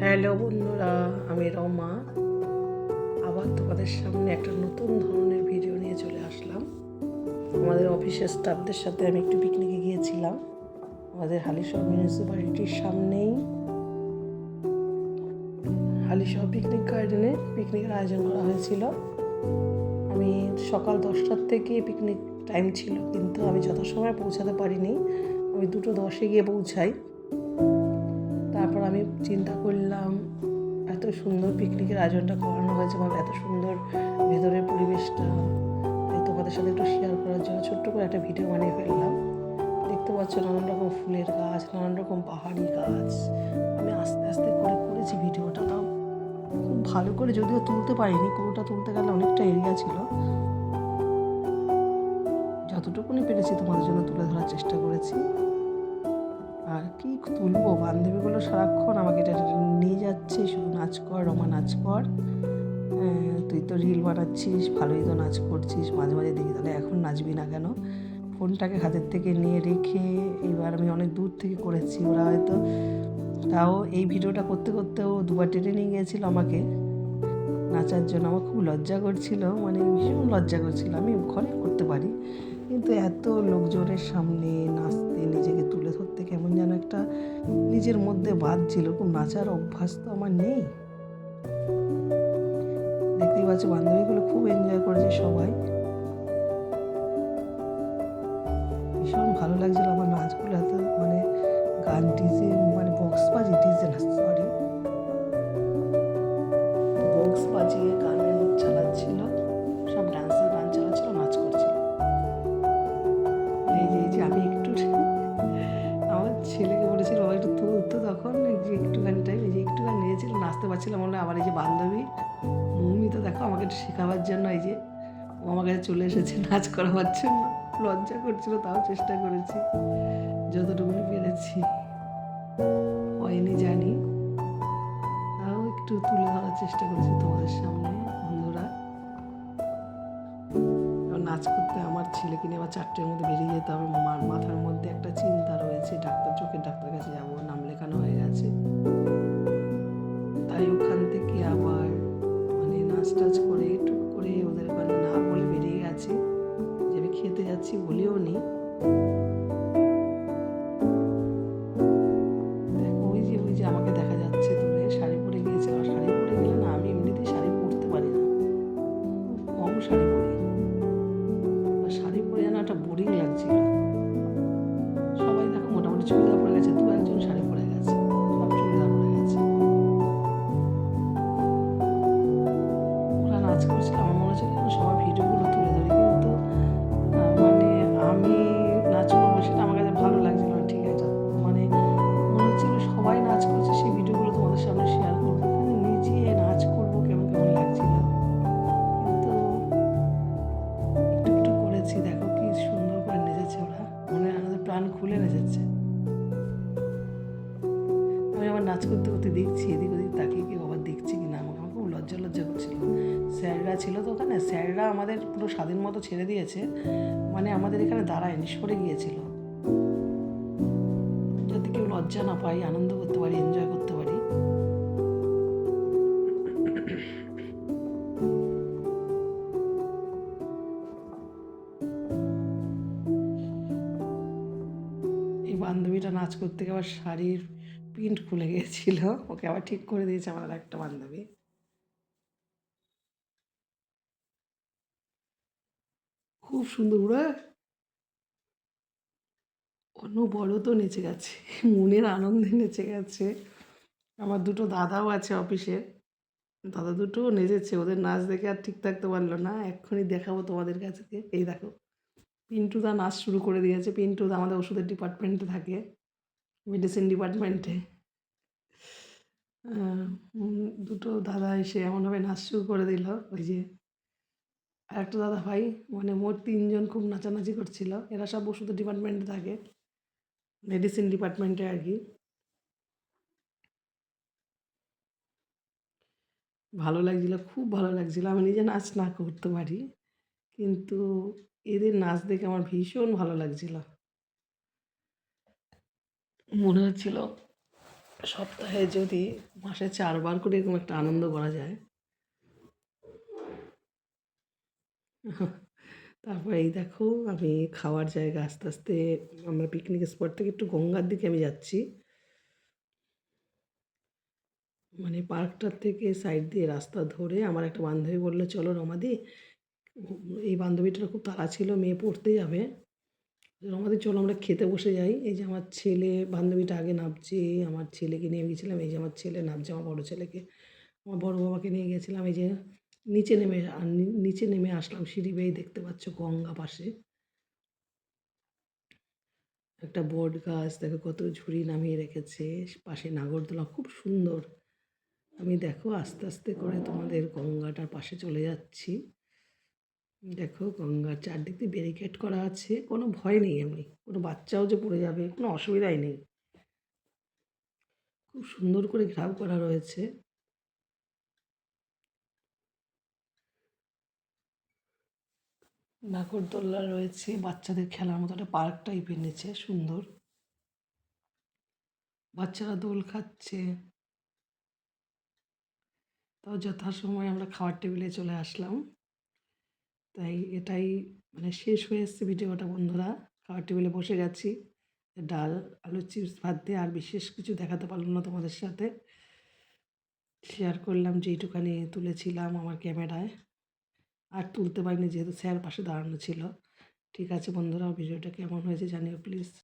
Hello বন্ধুরা, আমি রমা। আবার তোমাদের সামনে একটা নতুন ধরনের ভিডিও নিয়ে চলে আসলাম। আমাদের অফিসের স্টাফদের সাথে আমি একটু পিকনিকে গিয়েছিলাম। আমাদের হালিশহর মিউনিসিপ্যালিটির সামনেই। হালিশহর পিকনিক গার্ডেনে পিকনিকের আয়োজন করা হয়েছিল। আমি সকাল দশটার থেকে পিকনিক টাইম ছিল, কিন্তু আমি যথাসময়ে পৌঁছাতে পারিনি। আমি দুটো দশে গিয়ে পৌঁছাই। আমি চিন্তা করলাম, এত সুন্দর পিকনিকের আয়োজনটা করানো হয়েছে বা এত সুন্দর ভেতরের পরিবেশটা তোমাদের সাথে একটু শেয়ার করার জন্য ছোট্ট করে একটা ভিডিও বানিয়ে ফেললাম। দেখতে পাচ্ছ নানান রকম ফুলের গাছ, নানান রকম পাহাড়ি গাছ। আমি আস্তে আস্তে করে করেছি ভিডিওটা তাও খুব ভালো করে যদিও তুলতে পারিনি, পুরোটা তুলতে গেলে অনেকটা এরিয়া ছিল। যতটুকুনি পেরেছি তোমাদের জন্য তুলে ধরার চেষ্টা করেছি। আর কি তুলবো? বান্ধবীগুলো সারাক্ষণ আমাকে এটা নিয়ে যাচ্ছে, শুধু নাচ কর, রমা নাচ কর। তুই তো রিল বানাচ্ছিস, ভালোই তো নাচ করছিস, মাঝে মাঝে দেখি তাহলে এখন নাচবি না কেন? ফোনটাকে হাতের থেকে নিয়ে রেখে এবার আমি অনেক দূর থেকে করেছি ওরা হয়তো। তাও এই ভিডিওটা করতে করতেও দুবার টেনে নিয়ে গিয়েছিল আমাকে। নাচার জন্য আমার খুব লজ্জা করছিল মানে ভীষণ লজ্জা করছিল। আমি ঘরে করতে পারি। কিন্তু এত লোকজনের সামনে নাচতে, নিজেকে তুলে ধরতে কেমন যেন একটা নিজের মধ্যে বাজছিল খুব নাচার অভ্যাস তো আমার নেই। দেখতেই পাচ্ছ, বান্ধবীগুলো খুব এনজয় করেছে সবাই। ভীষণ ভালো লাগছিল আমার নাচগুলো, এত মানে গান ডিজে মানে বক্স বাজি ডিজে না সরি বক্স বাজিয়ে শেখাবার জন্য এই যে ও আমার কাছে চলে এসেছে, নাচ করাবার জন্য। লজ্জা করছিল, তাও চেষ্টা করেছি। যতটুকুনি পেরেছি। হয়নি, জানি। তাও একটু তুলে ধরার চেষ্টা করেছি তোমাদের সামনে, বন্ধুরা। নাচ করতে আমার ছেলেকে নিয়ে আবার চারটের মধ্যে বেরিয়ে যেতে হবে। মাথার মধ্যে একটা চিন্তা রয়েছে, ডাক্তার চোখের ডাক্তার কাছে যাব, নাম লেখানো হয়ে গেছে। তাই ওখান থেকে আবার মানে নাচ টাচ নাচ করতে করতে দেখছি, এদিক ওদিক তাকিয়ে কেউ আবার দেখছে কি না আমাকে খুব লজ্জা লজ্জা করছিল। স্যাররা ছিল তো ওখানে, স্যাররা আমাদের পুরো স্বাধীন মতো ছেড়ে দিয়েছে মানে আমাদের এখানে দাঁড়ায়নি সরে গিয়েছিল। যাতে কেউ লজ্জা না পাই আনন্দ করতে পারি এনজয় করতে পারি। বান্ধবীটা নাচ করতে আবার শাড়ির প্রিন্ট খুলে গিয়েছিল। ওকে আবার ঠিক করে দিয়েছে আমার একটা বান্ধবী। খুব সুন্দর ওরা অন্য বড় তো নেচে গেছে। মনের আনন্দে নেচে গেছে। আমার দুটো দাদাও আছে অফিসে। দাদা দুটো নেচেছে। ওদের নাচ দেখে আর ঠিক থাকতে পারল না। এক্ষুনি দেখাবো তোমাদের কাছে। এই দেখো। পিন্টুদা নাচ শুরু করে দিয়েছে। পিন্টুদা আমাদের ওষুধের ডিপার্টমেন্টে থাকে। মেডিসিন ডিপার্টমেন্টে দুটো দাদা এসে এমনভাবে নাচ শুরু করে দিল, ওই যে আর একটা দাদা ভাই মানে মোট তিনজন খুব নাচানাচি করছিল, এরা সব ওষুধের ডিপার্টমেন্টে থাকে মেডিসিন ডিপার্টমেন্টে আর কি। ভালো লাগছিল, খুব ভালো লাগছিল, আমি নিজে নাচ না করতে পারি, কিন্তু এদের নাচ দেখে আমার ভীষণ ভালো লাগছিল। মনে হচ্ছিল সপ্তাহে যদি মাসে চারবার করে এরকম একটা আনন্দ করা যায়। তারপরে এই দেখো আমি খাওয়ার জায়গা আস্তে আস্তে আমরা পিকনিক স্পট থেকে একটু গঙ্গার দিকে আমি যাচ্ছি। মানে পার্কটার থেকে সাইড দিয়ে রাস্তা ধরে আমার একটা বান্ধবী বলল, চলো রমাদি, এই বান্ধবীটার খুব তাড়া ছিল, মেয়ে পড়তে যাবে। রমাদি চলো আমরা খেতে বসে যাই। এই যে আমার ছেলে, বান্ধবীটা আগে নামছে, আমার ছেলেকে নিয়ে গেছিলাম। এই যে আমার ছেলে নামছে আমার বড়ো ছেলেকে। আমার বড় বাবাকে নিয়ে গেছিলাম। এই যে নিচে নেমে নিচে নেমে আসলাম সিঁড়ি বেয়ে, দেখতে পাচ্ছ গঙ্গা পাশে। একটা বট গাছ, দেখো কত ঝুড়ি নামিয়ে রেখেছে। পাশে নাগরদোলা, খুব সুন্দর। আমি দেখো আস্তে আস্তে করে তোমাদের গঙ্গাটার পাশে চলে যাচ্ছি। দেখো, গঙ্গার চারদিক দিয়ে ব্যারিকেড করা আছে। কোনো ভয় নেই এমনি কোনো বাচ্চাও যে পড়ে যাবে, কোনো অসুবিধাই নেই। খুব সুন্দর করে ঘেরাও করা রয়েছে। নাগরদোল্লা রয়েছে। বাচ্চাদের খেলার মতো একটা পার্ক টাইপের নিচে, সুন্দর। বাচ্চারা দোল খাচ্ছে। তাও যথাসময়ে আমরা খাওয়ার টেবিলে চলে আসলাম। তাই এটাই মানে শেষ হয়ে এসছে ভিডিওটা, বন্ধুরা। খাওয়ার টেবিলে বসে গেছি। ডাল, আলু, চিপস ভাত দিয়ে আর বিশেষ কিছু দেখাতে পারলাম না তোমাদের সাথে। শেয়ার করলাম যে যেইটুখানি তুলেছিলাম আমার ক্যামেরায়। আর তুলতে পারিনি যেহেতু স্যার পাশে দাঁড়ানো ছিল। ঠিক আছে বন্ধুরা, ভিডিওটা কেমন হয়েছে জানিও প্লিজ।